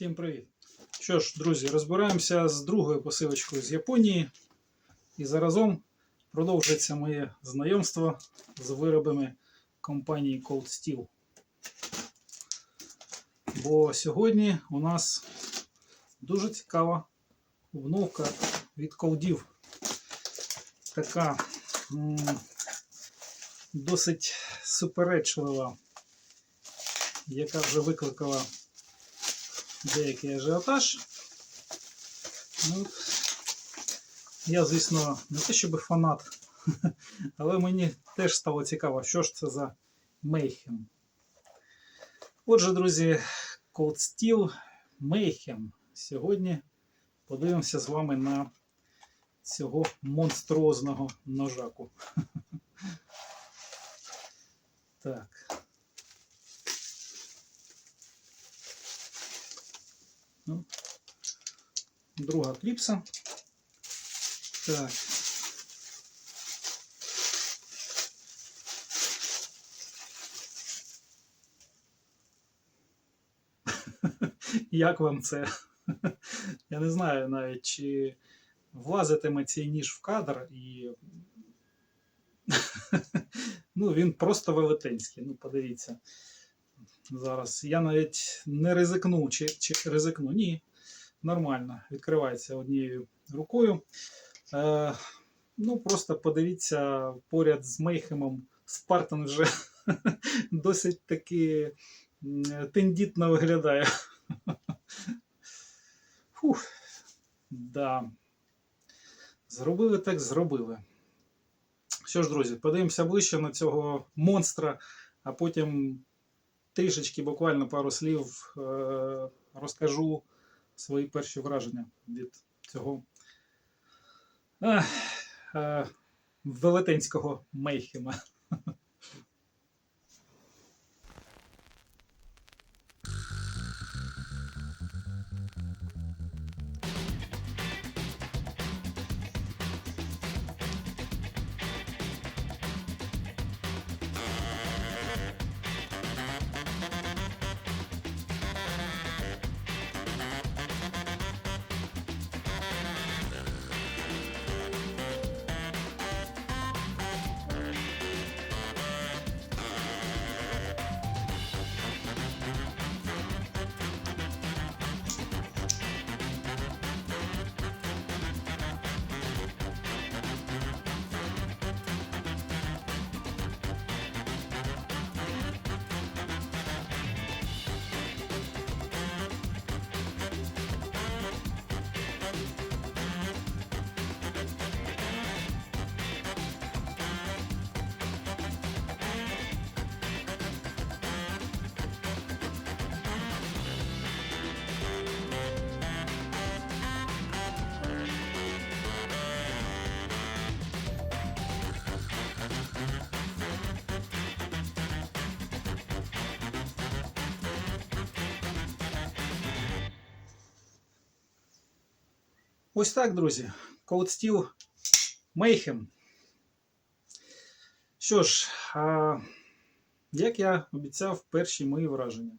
Всім привіт! Що ж, друзі, розбираємося з другою посилочкою з Японії. І заразом продовжується моє знайомство з виробами компанії Cold Steel. Бо сьогодні у нас дуже цікава обновка від колдів. Така досить суперечлива, яка вже викликала деякий ажіотаж. Ну, я, звісно, не те, щоб фанат, але мені теж стало цікаво, що ж це за Mayhem. Отже, друзі, Cold Steel Mayhem. Сьогодні подивимося з вами на цього монструозного ножаку. Так. Ну, друга кліпса. Так. Як вам це? Я не знаю навіть, чи влазитиме цей ніж в кадр і. ну, він просто велетенський. Ну, подивіться. Зараз. Я навіть не ризикну, чи, чи ризикну. Ні. Нормально. Відкривається однією рукою. Е, ну, просто подивіться, поряд з Мейхемом Спартан вже досить таки тендітно виглядає. Фух. Да. Зробили так, зробили. Що ж, друзі, подивимося ближче на цього монстра, а потім трішечки, буквально пару слів е- розкажу свої перші враження від цього е- велетенського мейхема. Ось так, друзі. Cold Steel Mayhem. Що ж, а, як я обіцяв, перші мої враження.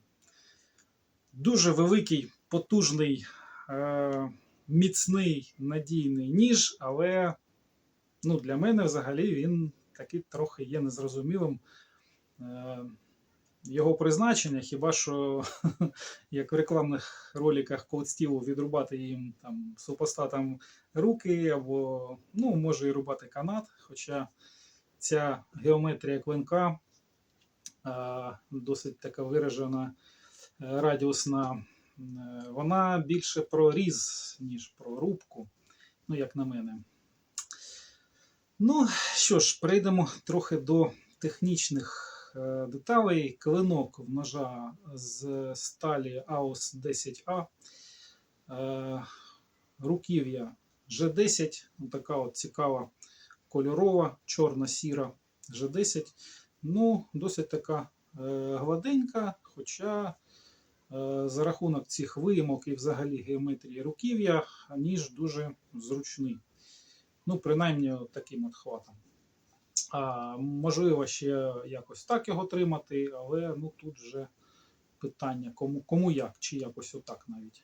Дуже великий, потужний, е, міцний, надійний ніж, але ну, для мене взагалі він такий трохи є незрозумілим. Е, його призначення, хіба що як в рекламних роликах Cold Steel відрубати їм там супостатам руки, або ну, може і рубати канат. Хоча ця геометрія клинка досить така виражена, е, радіусна, е, вона більше про різ, ніж про рубку, ну, як на мене. Ну що ж, перейдемо трохи до технічних е, деталей. Клинок в ножа з сталі AUS 10A. Е, Руків'я G10, така от цікава кольорова, чорно-сіра G10. Ну, досить така е, гладенька, хоча за рахунок цих виїмок і взагалі геометрії руків'я, ніж дуже зручний. Ну, принаймні, таким от хватом. А, можливо, ще якось так його тримати, але ну, тут вже питання, кому, кому як, чи якось отак навіть.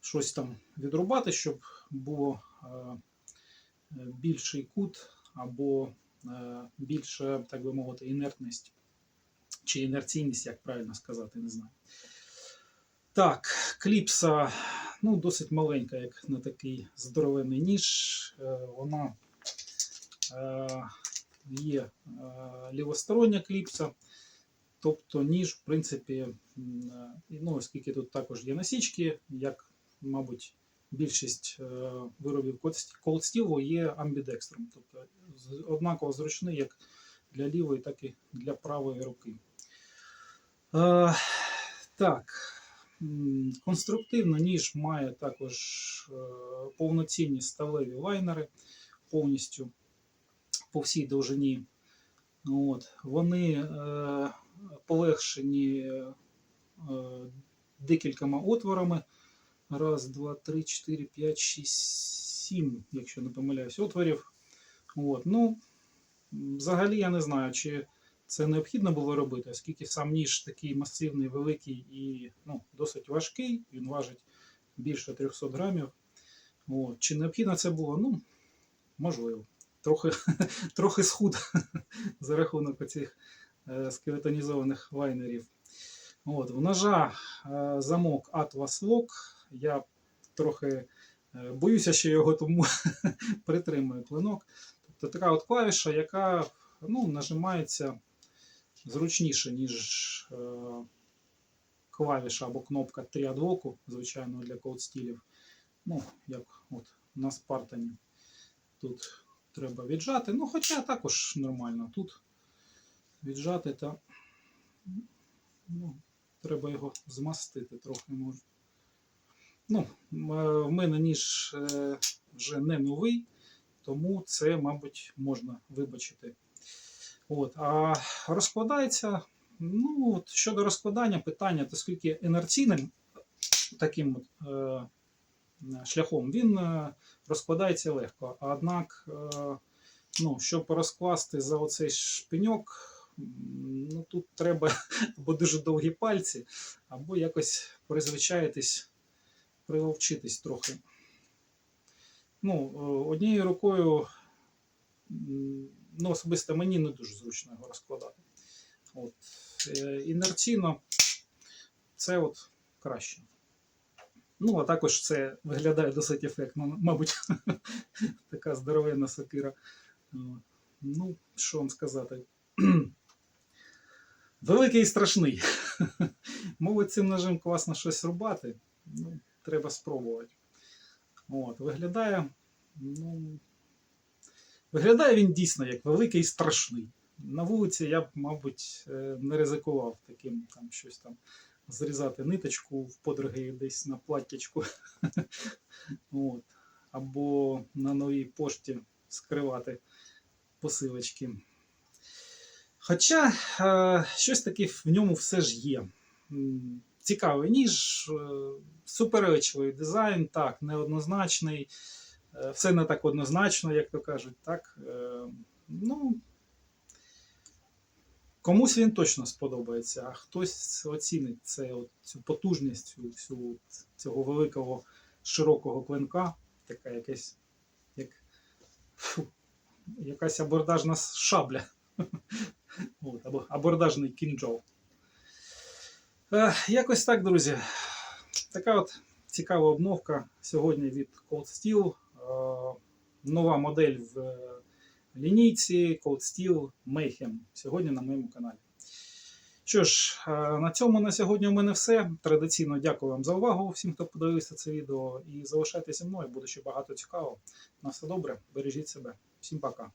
Щось там відрубати, щоб було е, більший кут або е, більше, так би мовити, інертність. Чи інерційність, як правильно сказати, не знаю. Так, кліпса ну, досить маленька, як на такий здоровенний ніж. Е, Вона е, є е, лівостороння кліпса. Тобто ніж, в принципі, е, ну, оскільки тут також є насічки, як, мабуть, більшість е, виробів Steel є амбідекстром. Тобто однаково зручний як для лівої, так і для правої руки. Так. Конструктивно ніж має також повноцінні сталеві лайнери повністю по всій довжині. От. Вони е, полегшені е, декількома отворами. Раз, два, три, чотири, п'ять, шість, сім, якщо не помиляюсь, отворів. От. Ну, взагалі я не знаю, чи це необхідно було робити, оскільки сам ніж такий масивний, великий і ну, досить важкий, він важить більше 300 грамів. От. Чи необхідно це було? Ну, можливо. Трохи, трохи схуд за рахунок оцих е, скелетонізованих лайнерів. От, в ножа е, замок Atlas Lock. Я трохи е, боюся, що його тому притримує клинок. Тобто така от клавіша, яка ну, нажимається зручніше, ніж е, клавіша або кнопка 3 адвоку, звичайно, для колдстілів. Ну, як от на Спартані. Тут треба віджати. Ну, хоча також нормально. Тут віджати та ну, треба його змастити трохи може. Ну, е, в мене ніж е, вже не новий, тому це, мабуть, можна вибачити. От, а розкладається. Ну, от, щодо розкладання питання, то скільки інерційним таким от, е, шляхом він е, розкладається легко. Однак, е, ну, щоб розкласти за оцей шпиньок, ну, тут треба або дуже довгі пальці, або якось призвичаїтись, приловчитись трохи. Ну, е, однією рукою, ну, особисто мені не дуже зручно його розкладати. От. е, Інерційно це от краще. Ну, а також це виглядає досить ефектно. Мабуть, така здоровенна сокира. Ну, що вам сказати? Великий і страшний. Мовить цим ножем класно щось рубати. Ну, треба спробувати. От, виглядає. Ну, виглядає він дійсно як великий і страшний. На вулиці я б, мабуть, е, не ризикував таким там щось там зрізати ниточку в подруги десь на платтячку. От. Або на новій пошті скривати посилочки. Хоча е, щось таке в ньому все ж є. Цікавий ніж, е, суперечливий дизайн, так, неоднозначний. Е, Все не так однозначно, як то кажуть. Так, ну, комусь він точно сподобається, а хтось оцінить це, от, цю потужність, цю, всю, цього великого широкого клинка, така якась, як, фу, якась абордажна шабля. От, або абордажний кінджол. Е, якось так, друзі. Така от цікава обновка сьогодні від Cold Steel. Е, нова модель в лінійці Cold Steel Mayhem. Сьогодні на моєму каналі. Що ж, на цьому на сьогодні у мене все. Традиційно дякую вам за увагу всім, хто подивився це відео. І залишайтеся мною, буде ще багато цікавого. На все добре, бережіть себе. Всім пока.